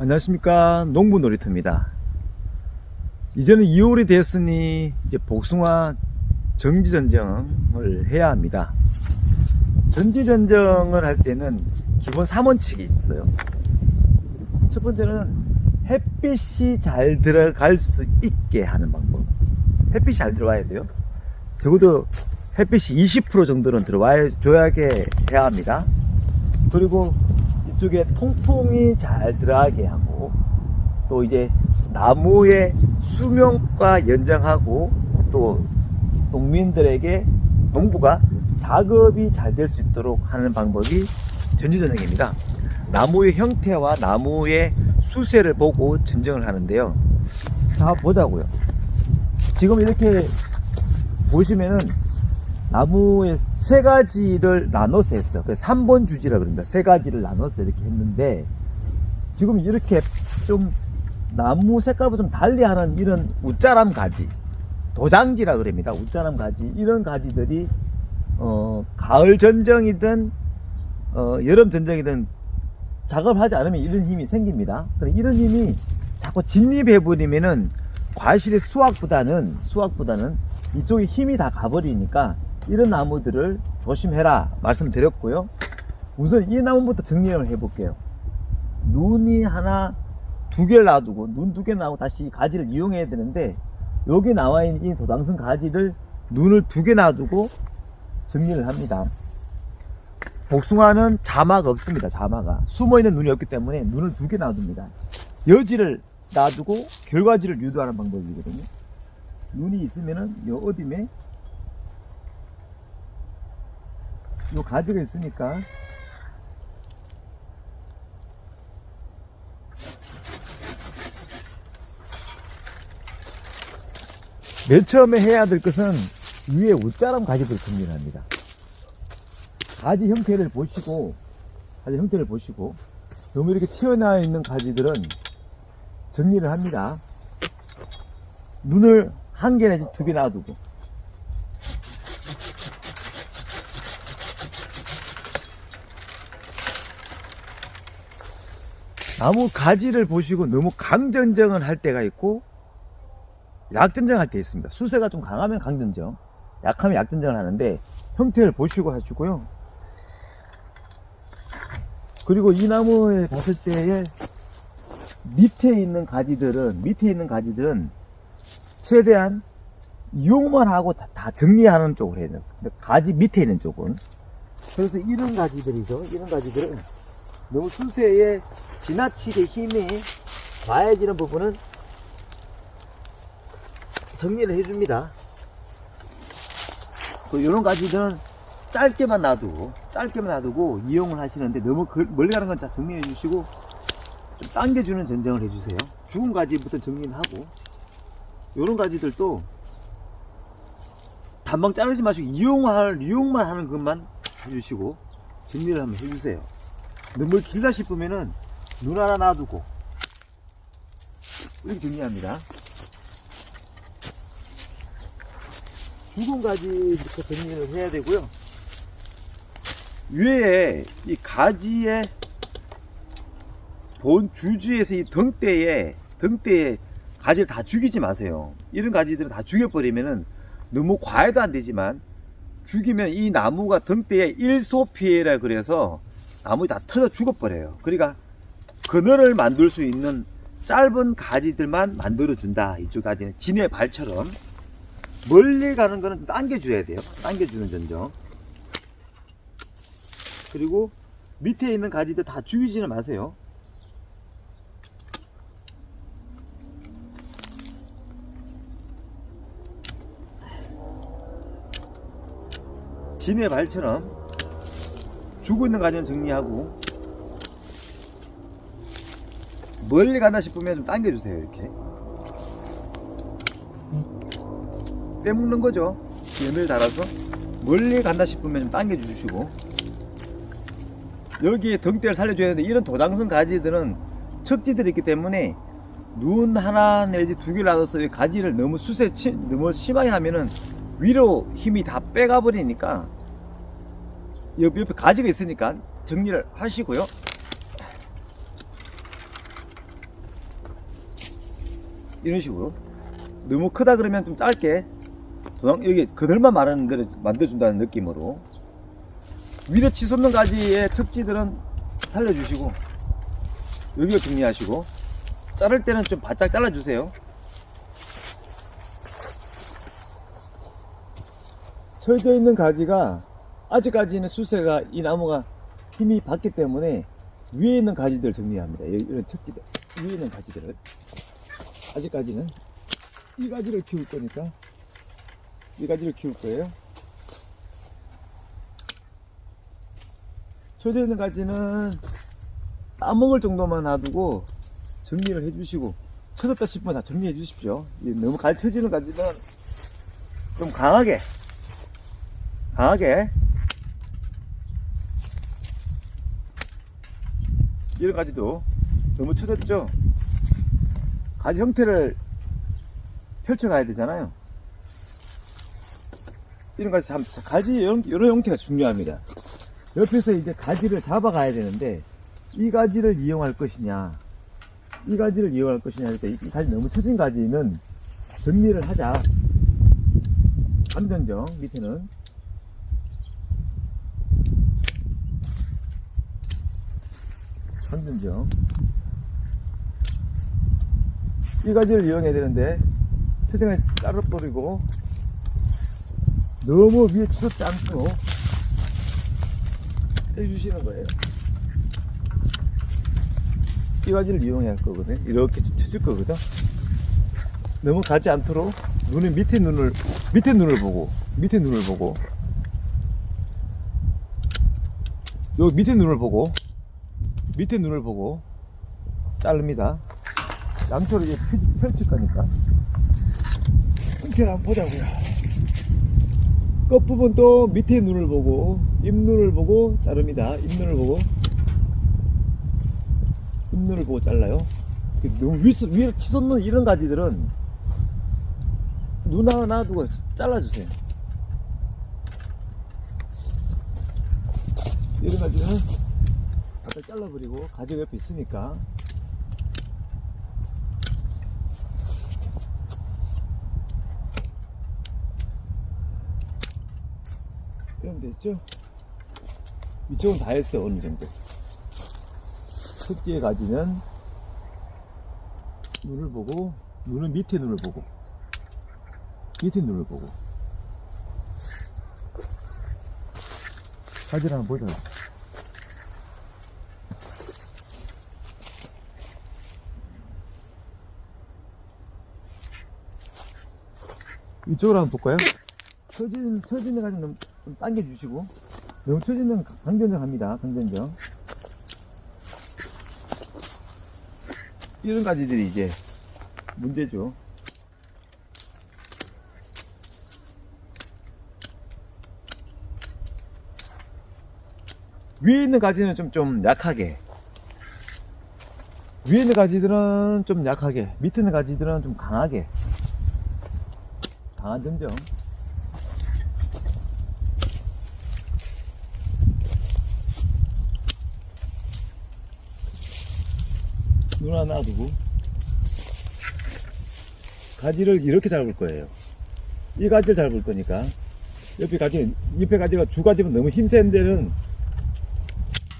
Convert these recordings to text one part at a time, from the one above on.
안녕하십니까. 농부 놀이터입니다. 이제는 2월이 되었으니 이제 복숭아 정지전정을 해야 합니다. 전지전정을 할 때는 기본 3원칙이 있어요. 첫 번째는 햇빛이 잘 들어갈 수 있게 하는 방법. 햇빛이 잘 들어와야 돼요. 적어도 햇빛이 20% 정도는 들어와야 줘야게 해야 합니다. 그리고 이쪽에 통풍이 잘 들어가게 하고 또 이제 나무의 수명과 연장하고 또 농민들에게 농부가 작업이 잘 될 수 있도록 하는 방법이 전지전형입니다. 나무의 형태와 나무의 수세를 보고 전정을 하는데요. 자 보자고요. 지금 이렇게 보시면은 나무의 세 가지를 나눠서 했어. 그래서 3번 주지라 그럽니다. 세 가지를 나눠서 이렇게 했는데, 지금 이렇게 좀 나무 색깔보다 좀 달리 하는 이런 웃자람 가지, 도장지라 그럽니다. 웃자람 가지, 이런 가지들이, 어, 가을 전정이든, 어, 여름 전정이든 작업하지 않으면 이런 힘이 생깁니다. 이런 힘이 자꾸 진입해 버리면은 과실의 수확보다는, 수확보다는 이쪽에 힘이 다 가버리니까 이런 나무들을 조심해라 말씀드렸고요. 우선 이 나무부터 정리를 해볼게요. 눈이 하나 두 개를 놔두고 눈 두개 놔두고 다시 가지를 이용해야 되는데 여기 나와 있는 이 도당성 가지를 눈을 두 개 놔두고 정리를 합니다. 복숭아는 자마가 없습니다. 자마가 숨어있는 눈이 없기 때문에 눈을 두 개 놔둡니다. 여지를 놔두고 결과지를 유도하는 방법이거든요. 눈이 있으면은 요 어dim에 요 가지가 있으니까 맨 처음에 해야 될 것은 위에 웃자람 가지들 정리를 합니다. 가지 형태를 보시고 가지 형태를 보시고 너무 이렇게 튀어나와 있는 가지들은 정리를 합니다. 눈을 한 개 내지 두 개 놔두고 나무 가지를 보시고 너무 강전정을 할 때가 있고 약전정 할 때 있습니다. 수세가 좀 강하면 강전정, 약하면 약전정을 하는데 형태를 보시고 하시고요. 그리고 이 나무에 봤을 때에 밑에 있는 가지들은 밑에 있는 가지들은 최대한 이용만 하고 다, 다 정리하는 쪽으로 해야 돼요. 가지 밑에 있는 쪽은 그래서 이런 가지들이죠. 이런 가지들은 너무 수세에 지나치게 힘이 가해지는 부분은 정리를 해줍니다. 그 이런 가지들은 짧게만 놔두고 짧게만 놔두고 이용을 하시는데 너무 그- 멀리 가는 건 다 정리해 주시고 좀 당겨주는 전정을 해주세요. 죽은 가지부터 정리를 하고 이런 가지들도 단방 자르지 마시고 이용할 이용만 하는 것만 해주시고 정리를 한번 해주세요. 너무 길다 싶으면은 눈 하나 놔두고 이렇게 정리합니다. 죽은 가지부터 정리를 해야 되고요. 위에 이 가지의 본 주주에서 이 등대에 등대에 가지를 다 죽이지 마세요. 이런 가지들은 다 죽여버리면은 너무 과해도 안 되지만 죽이면 이 나무가 등대에 일소피해라 그래서 나무가 다 터져 죽어버려요. 그러니까 그늘을 만들 수 있는 짧은 가지들만 만들어준다. 이쪽 가지는 진의 발처럼 멀리 가는 거는 당겨줘야 돼요. 당겨주는 전정. 그리고 밑에 있는 가지들 다 죽이지는 마세요. 진의 발처럼 죽어 있는 가지는 정리하고 멀리 간다 싶으면 좀 당겨주세요 이렇게. 빼먹는 거죠. 연을 달아서 멀리 간다 싶으면 좀 당겨주시고. 여기에 등대를 살려줘야 되는데 이런 도당성 가지들은 척지들이 있기 때문에 눈 하나 내지 두 개를 놔둬서 이 가지를 너무 수세 치, 너무 심하게 하면은 위로 힘이 다 빼가 버리니까 옆, 옆에 가지가 있으니까 정리를 하시고요. 이런 식으로. 너무 크다 그러면 좀 짧게. 여기 그늘만 마르는 대로 만들어준다는 느낌으로. 위로 치솟는 가지의 척지들은 살려주시고 여기가 정리하시고 자를 때는 좀 바짝 잘라주세요. 처져 있는 가지가 아직까지는 수세가 이 나무가 힘이 받기 때문에 위에 있는 가지들 정리합니다. 이- 이런 척지들 위에 있는 가지들을 아직까지는 이 가지를 키울 거니까 이 가지를 키울 거예요. 처져 있는 가지는 따먹을 정도만 놔두고 정리를 해주시고 쳐졌다 싶으면 다 정리해 주십시오. 이 너무 갈 처지는 가지는 좀 강하게 강하게 이런 가지도 너무 쳐졌죠? 가지 형태를 펼쳐가야 되잖아요. 이런 가지 참, 가지 이런, 이런 형태가 중요합니다. 옆에서 이제 가지를 잡아가야 되는데, 이 가지를 이용할 것이냐, 이 가지를 이용할 것이냐 할 때, 이 가지 너무 처진 가지는 정리를 하자. 감전정, 밑에는. 감전정. 이 가지를 이용해야 되는데, 세상에 따로 버리고, 너무 위에 치솟지 않도록 해주시는 거예요. 이 가지를 이용해야 할 거거든. 이렇게 쳐질 거거든. 너무 가지 않도록 눈에 밑에 눈을 밑에 눈을 보고 밑에 눈을 보고 요 밑에 눈을 보고 밑에 눈을 보고 자릅니다. 양초를 이제 펼- 펼칠 거니까. 형태를 한번 보자고요. 끝부분도 밑에 눈을 보고 잎눈을 보고 자릅니다. 잎눈을 보고 잎눈을 보고 잘라요. 그 너무 위, 위에 치솟는 이런 가지들은 눈 하나 놔두고 잘라주세요. 이런 가지는 잘라버리고 가지가 옆에 있으니까. 이러면 됐죠? 이쪽은 다 했어 어느 정도. 흙지에 가지는 눈을 보고 눈은 밑에 눈을 보고 밑에 눈을 보고. 가지를 한번 보자 이쪽으로 한번 볼까요? 처진, 처진을 가지고 너무 좀 당겨주시고. 너무 처진은 강변정 합니다. 강변정 이런 가지들이 이제 문제죠. 위에 있는 가지는 좀, 좀 약하게. 위에 있는 가지들은 좀 약하게. 밑에 있는 가지들은 좀 강하게 점정 눈 하나 놔두고. 가지를 이렇게 잡을 거예요. 이 가지를 잡을 거니까. 옆에 가지 옆에 가지가 두 가지면 너무 힘센 데는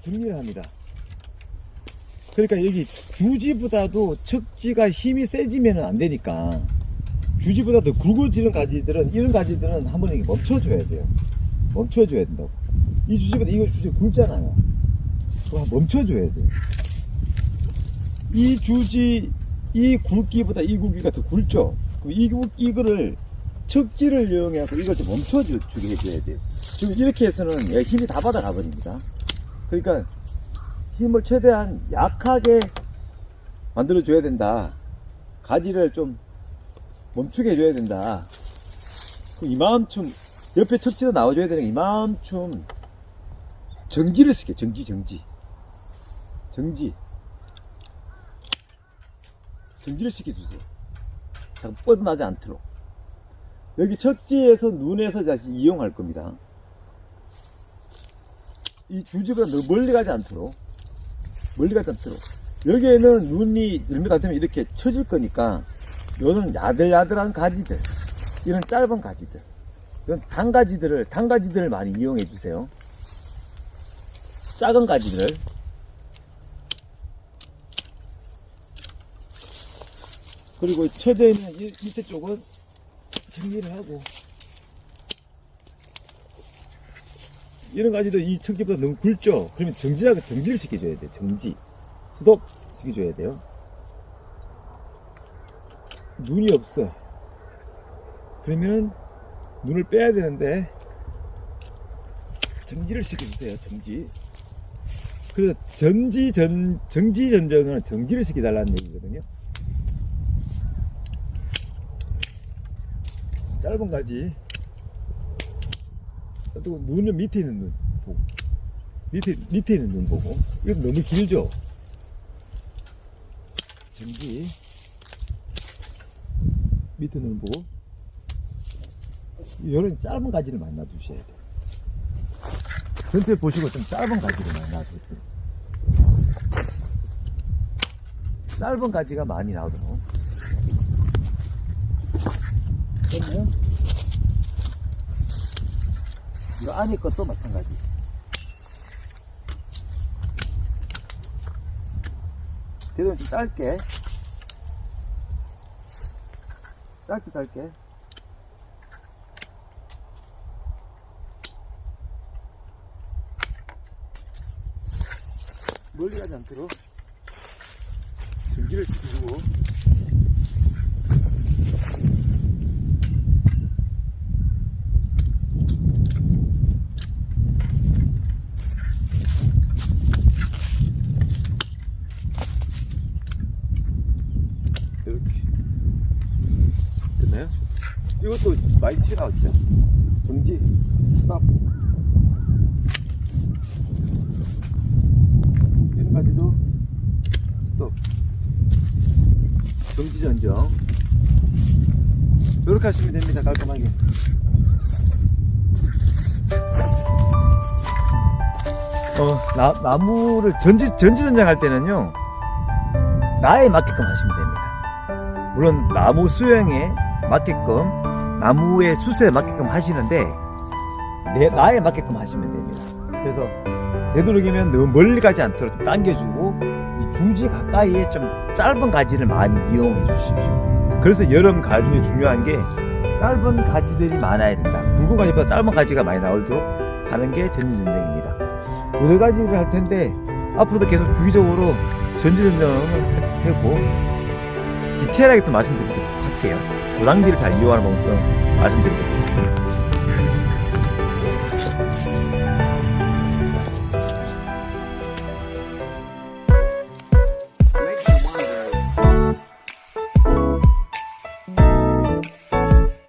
정리를 합니다. 그러니까 여기 주지보다도 척지가 힘이 세지면 안 되니까 주지보다 더 굵어지는 가지들은 이런 가지들은 한번 이렇게 멈춰줘야 돼요 멈춰줘야 된다고 이 주지보다 이거 주지 굵잖아요 그거 멈춰줘야 돼요 이 주지 이 굵기보다 이 굵기가 더 굵죠. 그럼 이 굵- 이거를 척지를 이용해서 이걸 좀 멈춰주게 해줘야 돼요. 지금 이렇게 해서는 얘 힘이 다 받아가 버립니다. 그러니까 힘을 최대한 약하게 만들어줘야 된다. 가지를 좀 멈추게 해줘야 된다. 이만큼 옆에 척지도 나와줘야 되는 게 이만큼 정지를 쓰게 정지 정지 정지 정지를 시켜주세요. 잠깐 뻗어나지 않도록. 여기 척지에서 눈에서 다시 이용할 겁니다. 이 주지보다 너무 멀리 가지 않도록. 멀리 가지 않도록. 여기에는 눈이 열매 같으면 이렇게 쳐질 거니까 요런 야들야들한 가지들, 이런 짧은 가지들, 이런 단가지들을, 단가지들을 많이 이용해 주세요. 작은 가지들. 그리고 쳐져 있는 이 밑에 쪽은 정리를 하고, 이런 가지도 이 청지보다 너무 굵죠? 그러면 정지하고 정지를 시켜줘야 돼요. 정지. 스톱 시켜줘야 돼요. 눈이 없어. 그러면은 눈을 빼야 되는데 정지를 시켜주세요. 정지. 그래서 전지 전 정지 전전은 정지를 시켜달라는 얘기거든요. 짧은 가지. 또 눈은 밑에 있는 눈 보고 밑에 밑에 있는 눈 보고 이거 너무 길죠. 정지. 밑에 눈 보고 이런 짧은 가지를 만나 주셔야 돼요. 전체 보시고 좀 짧은 가지를 만나 주세요. 짧은 가지가 많이 나오도록. 그러면 이 안에 것도 마찬가지. 그래도 좀 짧게. 짧게 짧게. 멀리 가지 않도록 전기를 시키고 이렇게 됐나요? 많이 튀어나왔죠? 정지, 스탑. 가지도 스톱. 정지 전정. 이렇게 하시면 됩니다. 깔끔하게. 어, 나, 나무를 전지, 전지 전장 할 때는요, 나에 맞게끔 하시면 됩니다. 물론 나무 수영에 맞게끔 나무의 수세에 맞게끔 하시는데 내 나에 맞게끔 하시면 됩니다. 그래서 되도록이면 너무 멀리 가지 않도록 좀 당겨주고 이 주지 가까이에 좀 짧은 가지를 많이 이용해 주십시오. 그래서 여름 가중에 중요한 게 짧은 가지들이 많아야 된다. 굵은 가지보다 짧은 가지가 많이 나오도록 하는 게 전지전쟁입니다. 여러 가지를 할 텐데 앞으로도 계속 주기적으로 전지전쟁을 하고 디테일하게 또 말씀드리도 록 할게요. 도장지를 잘 이용하는 방법도 말씀드리도록